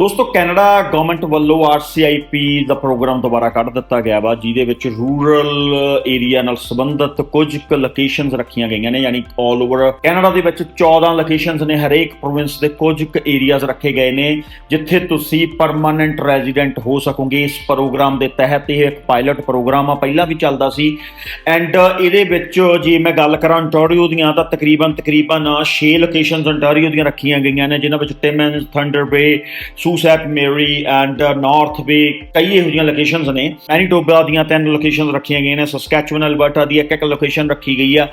ਦੋਸਤੋ, Canada government ਵੱਲੋਂ ਆਰਸੀਆਈਪੀ ਦਾ programme ਦੁਬਾਰਾ ਕੱਢ ਦਿੱਤਾ ਗਿਆ ਵਾ, ਜਿਹਦੇ ਵਿੱਚ ਰੂਰਲ ਏਰੀਆ ਨਾਲ ਸੰਬੰਧਿਤ ਕੁਝ ਕੁ ਲੋਕੇਸ਼ਨਸ ਰੱਖੀਆਂ ਗਈਆਂ ਨੇ, ਯਾਨੀ 올 ਓਵਰ ਕੈਨੇਡਾ ਦੇ ਵਿੱਚ 14 ਲੋਕੇਸ਼ਨਸ ਨੇ, ਹਰੇਕ ਪ੍ਰੋਵਿੰਸ ਦੇ ਕੁਝ ਕੁ ਏਰੀਆਜ਼ ਰੱਖੇ ਗਏ ਨੇ, ਜਿੱਥੇ ਤੁਸੀਂ ਪਰਮਾਨੈਂਟ ਰੈਜ਼ੀਡੈਂਟ ਹੋ ਸਕੋਗੇ। ਇਸ ਪ੍ਰੋਗਰਾਮ ਦੇ ਤਹਿਤ ਇਹ ਇੱਕ ਪਾਇਲਟ ਪ੍ਰੋਗਰਾਮ ਆ, ਪਹਿਲਾਂ ਵੀ ਚੱਲਦਾ ਸੀ। ਐਂਡ ਇਹਦੇ ਵਿੱਚ ਜੇ ਮੈਂ ਗੱਲ ਕਰਾਂ ontario ਦੀਆਂ, ਤਾਂ ਤਕਰੀਬਨ ਤਕਰੀਬਨ 6 ਲੋਕੇਸ਼ਨਸ ontario ਦੀਆਂ ਰੱਖੀਆਂ ਗਈਆਂ ਨੇ, ਜਿਨ੍ਹਾਂ ਵਿੱਚ ਟਿਮਨਸ ਥੰਡਰ ਬੇ ਸੂਸੈਪ ਮੇਰੀ ਐਂਡ ਨਾਰਥ ਬੇ ਕਈ ਇਹੋ ਜਿਹੀਆਂ ਲੋਕੇਸ਼ਨਸ ਨੇ। ਮੈਨੀਟੋਬਾ ਦੀਆਂ ਤਿੰਨ ਲੋਕੇਸ਼ਨਸ ਰੱਖੀਆਂ ਗਈਆਂ ਨੇ ਸਸਕੈਚੁਅਨ ਅਲਬਰਟਾ ਦੀ ਇੱਕ ਇੱਕ ਲੋਕੇਸ਼ਨ ਰੱਖੀ ਗਈ ਆ।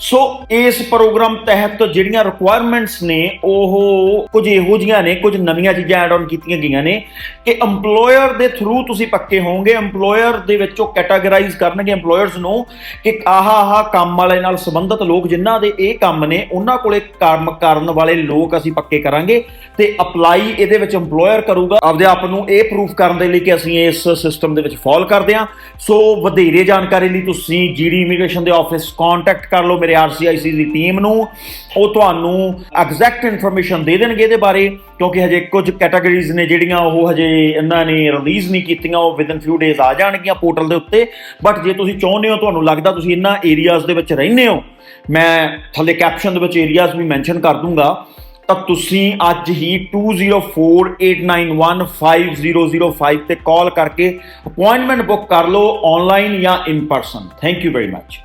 ਸੋ ਇਸ ਪ੍ਰੋਗਰਾਮ ਤਹਿਤ ਜਿਹੜੀਆਂ ਰਿਕੁਆਇਰਮੈਂਟਸ ਨੇ, ਉਹ ਕੁਝ ਇਹੋ ਜਿਹੀਆਂ ਨੇ, ਕੁਝ ਨਵੀਆਂ ਚੀਜ਼ਾਂ ਐਡ ਆਨ ਕੀਤੀਆਂ ਗਈਆਂ ਨੇ ਕਿ EMPLOYER ਦੇ ਥਰੂ ਤੁਸੀਂ ਪੱਕੇ ਹੋਵੋਗੇ, EMPLOYER ਦੇ ਵਿੱਚ ਉਹ ਕੈਟਾਗਰਾਈਜ਼ ਕਰਨਗੇ EMPLOYERS ਨੂੰ ਕਿ ਆਹ ਆਹ ਕੰਮ ਵਾਲੇ ਨਾਲ ਸੰਬੰਧਿਤ ਲੋਕ ਜਿਨ੍ਹਾਂ ਦੇ ਇਹ ਕੰਮ ਨੇ, ਉਹਨਾਂ ਕੋਲੇ ਕੰਮ ਕਰਨ ਵਾਲੇ ਲੋਕ ਅਸੀਂ ਪੱਕੇ ਕਰਾਂਗੇ ਤੇ ਅਪਲਾਈ ਇਹਦੇ ਵਿੱਚ EMPLOYER ਕਰੂਗਾ। ਆਪਦੇ ਆਪ ਨੂੰ ਇਹ ਪ੍ਰੂਫ ਕਰਨ ਦੇ ਲਈ ਕਿ ਅਸੀਂ ਇਸ ਸਿਸਟਮ ਦੇ ਵਿੱਚ ਫਾਲ ਕਰਦੇ ਹਾਂ। ਸੋ ਵਧੇਰੇ ਜਾਣਕਾਰੀ ਲਈ ਤੁਸੀਂ ਜੀਡੀ ਇਮੀਗ੍ਰੇਸ਼ਨ ਦੇ ਆਫਿਸ ਕੰਟੈਕਟ ਕਰ ਲਓ ਮੇਰੇ ਆਰਸੀਆਈਸੀ ਦੀ ਟੀਮ ਨੂੰ। ਉਹ ਤੁਹਾਨੂੰ ਐਗਜ਼ੈਕਟ ਇਨਫੋਰਮੇਸ਼ਨ ਦੇ ਦੇਣਗੇ ਇਹਦੇ ਬਾਰੇ, ਕਿਉਂਕਿ ਹਜੇ ਕੁਝ ਕੈਟਾਗਰੀਜ਼ ਨੇ ਜਿਹੜੀਆਂ ਉਹ ਹਜੇ ਇਹਨਾਂ ਨੇ ਰਿਲੀਜ਼ ਨਹੀਂ ਕੀਤੀਆਂ, ਉਹ ਵਿਦਨ ਫਿਊ ਡੇਜ਼ ਆ ਜਾਣਗੀਆਂ ਪੋਰਟਲ ਦੇ ਉੱਤੇ। ਬਟ ਜੇ ਤੁਸੀਂ ਚਾਹੁੰਦੇ ਹੋ, ਤੁਹਾਨੂੰ ਲੱਗਦਾ ਤੁਸੀਂ ਇਹਨਾਂ ਏਰੀਆਜ਼ ਦੇ ਵਿੱਚ ਰਹਿੰਦੇ ਹੋ, ਮੈਂ ਥੱਲੇ ਕੈਪਸ਼ਨ ਦੇ ਵਿੱਚ ਏਰੀਆਜ਼ ਵੀ ਮੈਂਸ਼ਨ ਕਰ ਦੂੰਗਾ। ਤਾਂ ਤੁਸੀਂ ਅੱਜ ਹੀ 2048915005 ਤੇ ਕਾਲ ਕਰਕੇ ਅਪਾਇੰਟਮੈਂਟ ਬੁੱਕ ਕਰ ਲਓ ਆਨਲਾਈਨ ਜਾਂ in person thank you very much